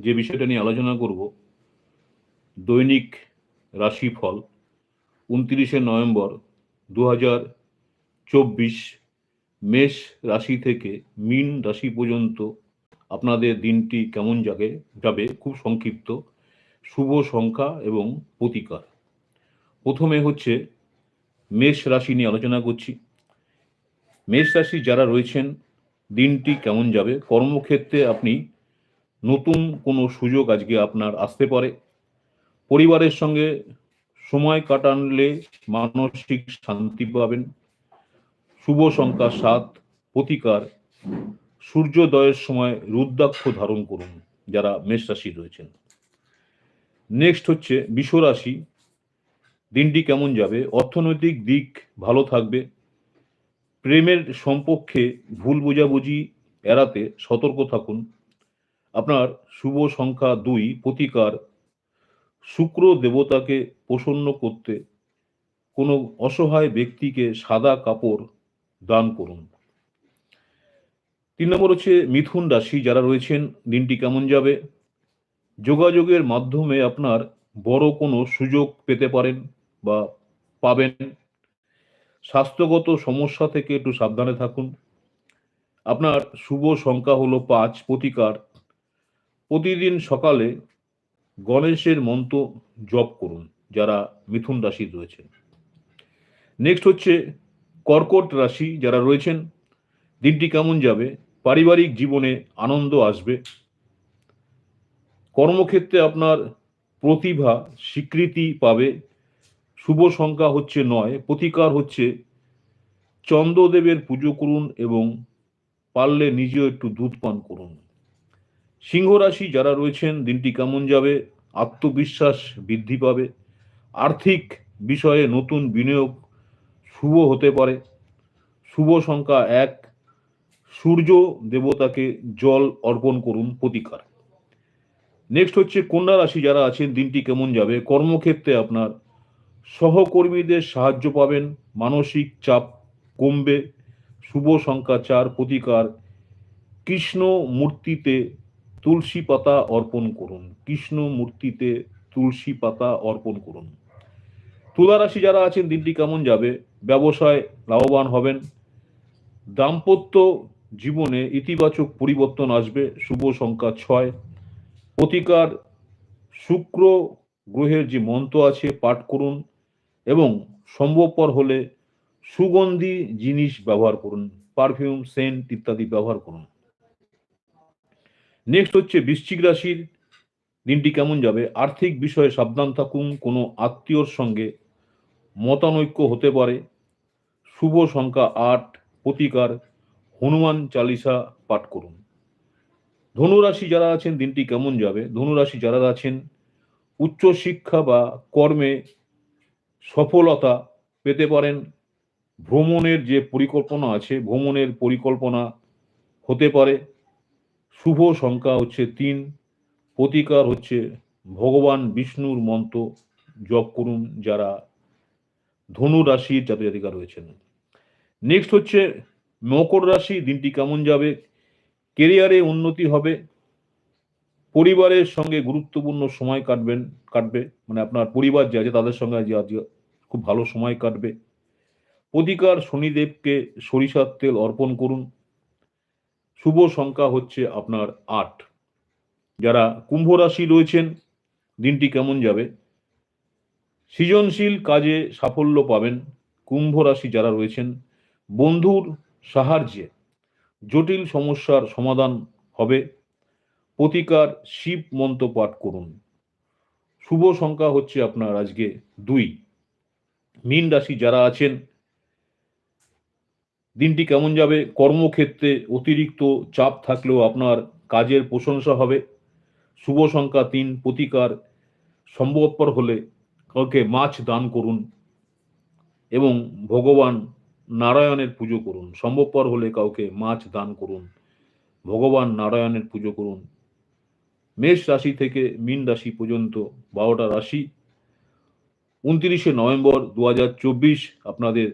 যে বিষয়টা নিয়ে আলোচনা করব, দৈনিক রাশিফল উনত্রিশে নভেম্বর দু হাজার চব্বিশ মেষ রাশি থেকে মিন রাশি পর্যন্ত আপনাদের দিনটি কেমন যাবে যাবে খুব সংক্ষিপ্ত। শুভ সংখ্যা এবং প্রতিকার। প্রথমে হচ্ছে মেষ রাশি নিয়ে আলোচনা করছি। মেষ রাশি যারা রয়েছেন, দিনটি কেমন যাবে? কর্মক্ষেত্রে আপনি নতুন কোনো সুযোগ আজকে আপনার আসতে পারে। পরিবারের সঙ্গে সময় কাটানলে মানসিক শান্তি পাবেন। শুভ সংখ্যা সাত, প্রতিকার। সূর্যোদয়ের সময় রুদ্রাক্ষ ধারণ করুন, যারা মেষ রাশি রয়েছেন। নেক্সট হচ্ছে বিশ্বরাশি দিনটি কেমন যাবে? অর্থনৈতিক দিক ভালো থাকবে। প্রেমের সম্পর্কে ভুল বোঝাবুঝি এড়াতে সতর্ক থাকুন। আপনার শুভ সংখ্যা দুই, প্রতিকার। শুক্র দেবতাকে প্রসন্ন করতে কোনো অসহায় ব্যক্তিকে সাদা কাপড় দান করুন। তিন নম্বর হচ্ছে মিথুন রাশি, যারা রয়েছেন, দিনটি কেমন যাবে? যোগাযোগের মাধ্যমে আপনার বড় কোনো সুযোগ পেতে পারেন বা পাবেন। স্বাস্থ্যগত সমস্যা থেকে একটু সাবধানে থাকুন। আপনার শুভ সংখ্যা হলো পাঁচ, প্রতিকার। প্রতিদিন সকালে গণেশের মন্ত্র জপ করুন, যারা মিথুন রাশি রয়েছেন। নেক্সট হচ্ছে কর্কট রাশি যারা রয়েছেন, দিনটি কেমন যাবে, পারিবারিক জীবনে আনন্দ আসবে, কর্মক্ষেত্রে আপনার প্রতিভা, স্বীকৃতি পাবে, শুভ সংখ্যা হচ্ছে নয়, প্রতিকার হচ্ছে চন্দ্রদেবের পুজো করুন এবং পারলে নিজেও একটু দুধ পান করুন। সিংহ রাশি যারা রয়েছেন, দিনটি কেমন যাবে? আত্মবিশ্বাস বৃদ্ধি পাবে। আর্থিক বিষয়ে নতুন বিনিয়োগ শুভ হতে পারে। শুভ সংখ্যা এক। সূর্য দেবতাকে জল অর্পণ করুন, প্রতিকার। নেক্সট হচ্ছে কন্যা রাশি যারা আছেন, দিনটি কেমন যাবে? কর্মক্ষেত্রে আপনার সহকর্মীদের সাহায্য পাবেন, মানসিক চাপ কমবে। শুভ সংখ্যা চার, প্রতিকার। কৃষ্ণ মূর্তিতে তুলসী পাতা অর্পণ করুন। কৃষ্ণ মূর্তিতে তুলসী পাতা অর্পণ করুন। তুলা রাশি যারা আছেন, দিনটি কেমন যাবে? ব্যবসায় লাভবান হবেন। দাম্পত্য জীবনে ইতিবাচক পরিবর্তন আসবে। শুভ সংখ্যা ছয়। প্রতিকার শুক্র গ্রহের যে মন্ত্র আছে, পাঠ করুন এবং সম্ভবপর হলে সুগন্ধি জিনিস ব্যবহার করুন। পারফিউম, সেন্ট ইত্যাদি ব্যবহার করুন। নেক্সট হচ্ছে বৃশ্চিক রাশির। দিনটি কেমন যাবে? আর্থিক বিষয়ে সাবধান থাকুন, কোনো আত্মীয়র সঙ্গে মতানৈক্য হতে পারে। শুভ সংখ্যা আট, প্রতিকার, হনুমান চালিসা পাঠ করুন। ধনুরাশি যারা আছেন, দিনটি কেমন যাবে? ধনুরাশি যারা আছেন, উচ্চ শিক্ষা বা কর্মে সফলতা পেতে পারেন। ভ্রমণের যে পরিকল্পনা আছে, ভ্রমণের পরিকল্পনা হতে পারে। শুভ সংখ্যা হচ্ছে তিন, প্রতিকার হচ্ছে ভগবান বিষ্ণুর মন্ত্র জপ করুন যারা ধনু রাশির জাতক জাতিকা রয়েছেন। নেক্সট হচ্ছে মকর রাশি, দিনটি কেমন যাবে? কেরিয়ারে উন্নতি হবে। পরিবারের সঙ্গে গুরুত্বপূর্ণ সময় কাটবেন, কাটবে। মানে আপনার পরিবার যে আছে তাদের সঙ্গে আজ খুব ভালো সময় কাটবে। প্রতিকার শনিদেবকে সরিষার তেল অর্পণ করুন। শুভ সংখ্যা হচ্ছে আপনার আট। যারা কুম্ভ রাশি রয়েছেন, দিনটি কেমন যাবে? সৃজনশীল কাজে সাফল্য পাবেন কুম্ভ রাশি যারা রয়েছেন। বন্ধুর সাহায্যে জটিল সমস্যার সমাধান হবে। প্রতিকার শিব মন্ত্র পাঠ করুন। শুভ সংখ্যা হচ্ছে আপনার আজকে দুই। মীন রাশি যারা আছেন দিনটি কেমন যাবে? কর্মক্ষেত্রে অতিরিক্ত চাপ থাকলেও আপনার কাজের প্রশংসা হবে। শুভ সংখ্যা তিন, প্রতিকার সম্ভবপর হলে কাউকে মাছ দান করুন এবং ভগবান নারায়ণের পুজো করুন। সম্ভবপর হলে কাউকে মাছ দান করুন। ভগবান নারায়ণের পুজো করুন। মেষ রাশি থেকে মীন রাশি পর্যন্ত বারোটা রাশি। উনত্রিশে নভেম্বর দু হাজার চব্বিশ আপনাদের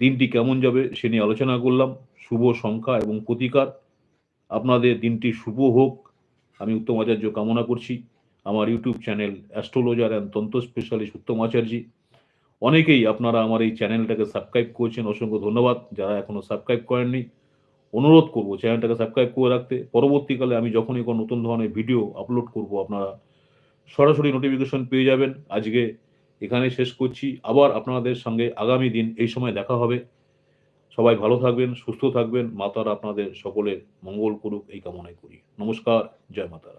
দিনটি কেমন যাবে সে নিয়ে আলোচনা করলাম। শুভ সংখ্যা এবং প্রতিকার। আপনাদের দিনটি শুভ হোক। আমি উত্তম আচার্য কামনা করছি। আমার YouTube channel astrologer and tantra specialist Uttam আচার্যি। অনেকেই আপনারা আমার এই চ্যানেলটাকে সাবস্ক্রাইব করছেন, অসংখ্য ধন্যবাদ। যারা এখনও সাবস্ক্রাইব করেননি, অনুরোধ করব চ্যানেলটাকে সাবস্ক্রাইব করে রাখতে। পরবর্তীকালে আমি যখনই কোনো নতুন ধরনের ভিডিও আপলোড করব, আপনারা সরাসরি নোটিফিকেশন পেয়ে যাবেন। আজকে এখানে শেষ করছি। আবার আপনাদের সঙ্গে আগামী দিন এই সময় দেখা হবে। সবাই ভালো থাকবেন, সুস্থ থাকবেন। মাতার আপনাদের সকলের মঙ্গল করুক, এই কামনায় করি। নমস্কার, জয় মাতারা।